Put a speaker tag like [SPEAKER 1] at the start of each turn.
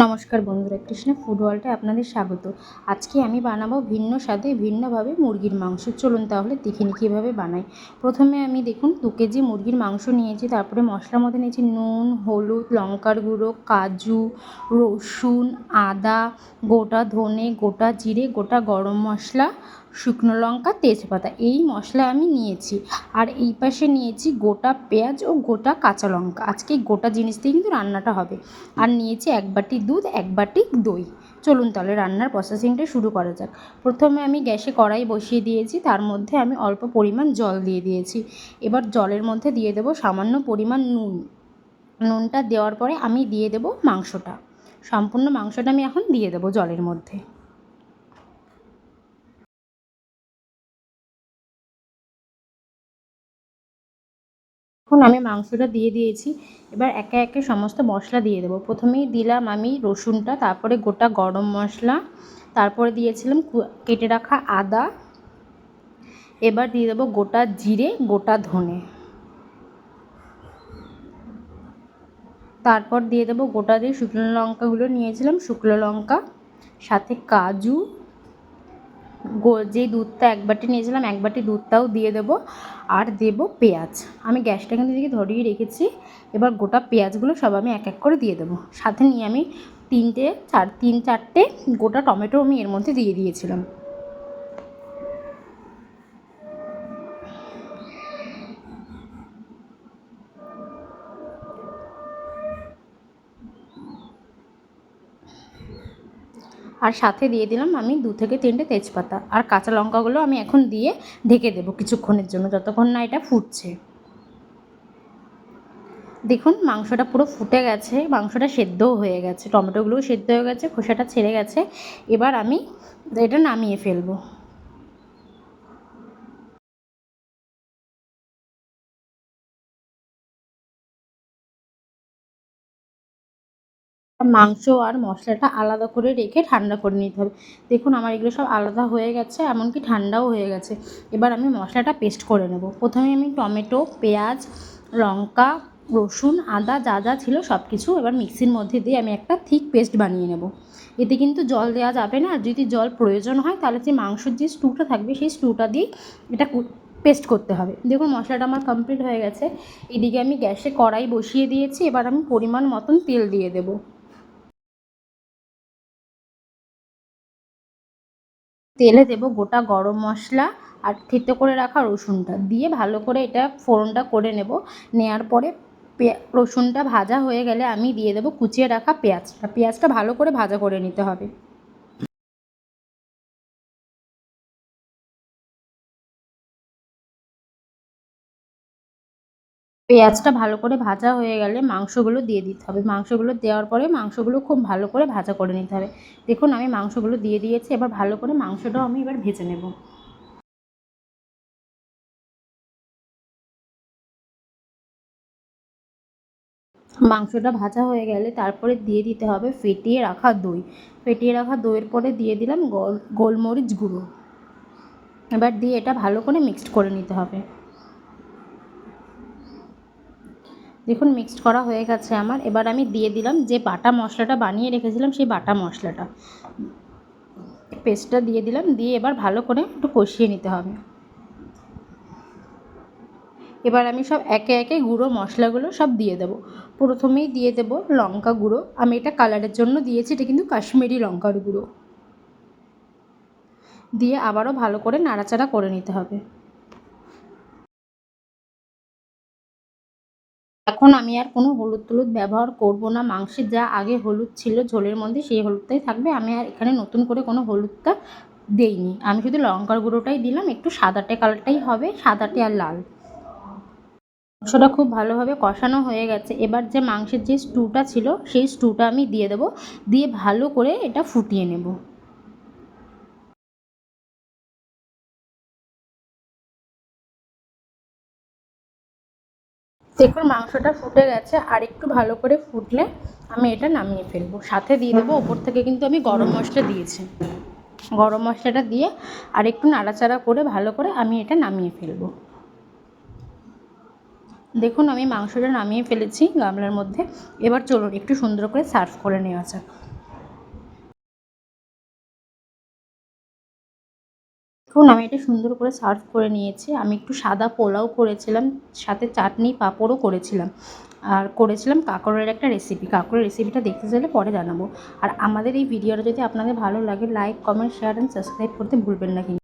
[SPEAKER 1] নমস্কার বন্ধুরা, কৃষ্ণা ফুড ওয়ার্ল্ডে আপনাদের স্বাগত। আজকে আমি বানাবো ভিন্ন স্বাদে ভিন্নভাবে মুরগির মাংস। চলুন তাহলে দেখে কীভাবে বানাই। প্রথমে আমি দেখুন দু কেজি মুরগির মাংস নিয়েছি, তারপরে মশলার মধ্যে নিয়েছি নুন, হলুদ, লঙ্কার গুঁড়ো, কাজু, রসুন, আদা, গোটা ধনে, গোটা জিরে, গোটা গরম মশলা শুকনো লঙ্কা, তেজপাতা, এই মশলা আমি নিয়েছি। আর এই পাশে নিয়েছি গোটা পেঁয়াজ ও গোটা কাঁচা লঙ্কা। আজকে গোটা জিনিস দিয়ে কিন্তু রান্নাটা হবে। আর নিয়েছি এক বাটি দুধ, এক বাটি দই। চলুন তাহলে রান্নার প্রসেসিংটা শুরু করা যাক। প্রথমে আমি গ্যাসে কড়াই বসিয়ে দিয়েছি। তার মধ্যে আমি অল্প পরিমাণ জল দিয়ে দিয়েছি। এবার জলের মধ্যে দিয়ে দেবো সামান্য পরিমাণ নুন। নুনটা দেওয়ার পরে আমি দিয়ে দেবো মাংসটা। সম্পূর্ণ মাংসটা আমি এখন দিয়ে দেবো জলের মধ্যে। এখন আমি মাংসটা দিয়ে দিয়েছি। এবার একে একে সমস্ত মশলা দিয়ে দেবো। প্রথমেই দিলাম আমি রসুনটা, তারপরে গোটা গরম মশলা, তারপরে দিয়েছিলাম কেটে রাখা আদা। এবার দিয়ে দেবো গোটা জিরে, গোটা ধনে। তারপর দিয়ে দেবো গোটা দিয়ে শুকনো লঙ্কাগুলো নিয়েছিলাম, শুকনো লঙ্কা, সাথে কাজু। যে দুধটা এক বাটি নিয়েছিলাম, এক বাটি দুধটাও দিয়ে দেব আর দেব পেঁয়াজ। আমি গ্যাসটা কিন্তু দিকে ধরিয়ে রেখেছি, এবার গোটা পেঁয়াজগুলো সব আমি এক এক করে দিয়ে দেবো। সাথে নিয়ে আমি তিনটে, চার, তিন, চারটে গোটা টমেটো আমি এর মধ্যে দিয়ে দিয়েছিলাম। আর সাথে দিয়ে দিলাম আমি দু থেকে তিনটে তেজপাতা। আর কাঁচা লঙ্কাগুলো আমি এখন দিয়ে ঢেকে দেবো কিছুক্ষণের জন্য, যতক্ষণ না এটা ফুটছে। দেখুন, মাংসটা পুরো ফুটে গেছে, মাংসটা সেদ্ধও হয়ে গেছে, টমেটোগুলোও সেদ্ধ হয়ে গেছে, খোসাটা ছেড়ে গেছে। এবার আমি এটা নামিয়ে ফেলব। মাংস আর মশলাটা আলাদা করে রেখে ঠান্ডা করে নিতে হবে। দেখুন, আমার এগুলো সব আলাদা হয়ে গেছে, এমনকি ঠান্ডাও হয়ে গেছে। এবার আমি মশলাটা পেস্ট করে নেব। প্রথমে আমি টমেটো, পেঁয়াজ, লঙ্কা, রসুন, আদা, যা যা ছিল সব কিছু এবার মিক্সির মধ্যে দিয়ে আমি একটা থিক পেস্ট বানিয়ে নেব। এতে কিন্তু জল দেওয়া যাবে না, আর যদি জল প্রয়োজন হয় তাহলে যে মাংসের যে স্টুটা থাকবে সেই স্টুটা দিয়ে এটা পেস্ট করতে হবে। দেখুন, মশলাটা আমার কমপ্লিট হয়ে গেছে। এদিকে আমি গ্যাসে কড়াই বসিয়ে দিয়েছি, এবার আমি পরিমাণ মতন তেল দিয়ে দেবো। তেলে দেবো গোটা গরম মশলা আর থেতো করে রাখা রসুনটা। দিয়ে ভালো করে এটা ফোড়নটা করে নেব। নেয়ার পরে রসুনটা ভাজা হয়ে গেলে আমি দিয়ে দেবো কুচিয়ে রাখা পেঁয়াজটা। পেঁয়াজটা ভালো করে ভাজা করে নিতে হবে। পেঁয়াজটা ভালো করে ভাজা হয়ে গেলে মাংসগুলো দিয়ে দিতে হবে। মাংসগুলো দেওয়ার পরে মাংসগুলো খুব ভালো করে ভাজা করে নিতে হবে। দেখুন, আমি মাংসগুলো দিয়ে দিয়েছি, এবার ভালো করে মাংসটাও আমি এবার ভেজে নেব। মাংসটা ভাজা হয়ে গেলে তারপরে দিয়ে দিতে হবে ফেটিয়ে রাখা দই। ফেটিয়ে রাখা দইয়ের পরে দিয়ে দিলাম গোল, গোলমরিচ গুঁড়ো। এবার দিয়ে এটা ভালো করে মিক্সড করে নিতে হবে। দেখুন মিক্সড করা হয়ে গেছে আমার। এবার আমি দিয়ে দিলাম যে বাটা মশলাটা বানিয়ে রেখেছিলাম, সেই বাটা মশলাটা। পেস্টটা দিয়ে দিলাম, দিয়ে এবার ভালো করে একটু কষিয়ে নিতে হবে। এবার আমি সব একে একে গুঁড়ো মশলাগুলো সব দিয়ে দেবো। প্রথমেই দিয়ে দেবো লঙ্কা গুঁড়ো। আমি এটা কালারের জন্য দিয়েছি, এটা কিন্তু কাশ্মীরি লঙ্কার গুঁড়ো। দিয়ে আবারও ভালো করে নাড়াচাড়া করে নিতে হবে। এখন আমি আর কোনো হলুদ টলুদ ব্যবহার করব না। মাংসের যা আগে হলুদ ছিল ঝোলের মধ্যে, সেই হলুদটাই থাকবে। আমি আর এখানে নতুন করে কোনো হলুদটা দেইনি। আমি শুধু লঙ্কার গুঁড়োটাই দিলাম, একটু সাদাটে কালারটাই হবে সাদাটে আর লাল। মাংসটা খুব ভালোভাবে কষানো হয়ে গেছে। এবার যে মাংসের যে স্টুটা ছিল, সেই স্টুটা আমি দিয়ে দেবো। দিয়ে ভালো করে এটা ফুটিয়ে নেব। দেখুন, মাংসটা ফুটে গেছে, আর একটু ভালো করে ফুটলে আমি এটা নামিয়ে ফেলব। সাথে দিয়ে দেবো, ওপর থেকে কিন্তু আমি গরম মশলা দিয়েছি। গরম মশলাটা দিয়ে আর একটু নাড়াচাড়া করে, ভালো করে আমি এটা নামিয়ে ফেলব। দেখুন, আমি মাংসটা নামিয়ে ফেলেছি গামলার মধ্যে। এবার চলুন, একটু সুন্দর করে সার্ভ করে নেওয়া যাক। দেখুন, আমি এটা সুন্দর করে সার্ভ করে নিয়েছি। আমি একটু সাদা পোলাও করেছিলাম, সাথে চাটনি, পাঁপড়ও করেছিলাম। আর করেছিলাম কাঁকড়ের একটা রেসিপি কাঁকড়ের রেসিপিটা দেখতে চাইলে পরে জানাব। আর আমাদের এই ভিডিওটা যদি আপনাদের ভালো লাগে like comment share and subscribe করতে ভুলবেন না কিন্তু।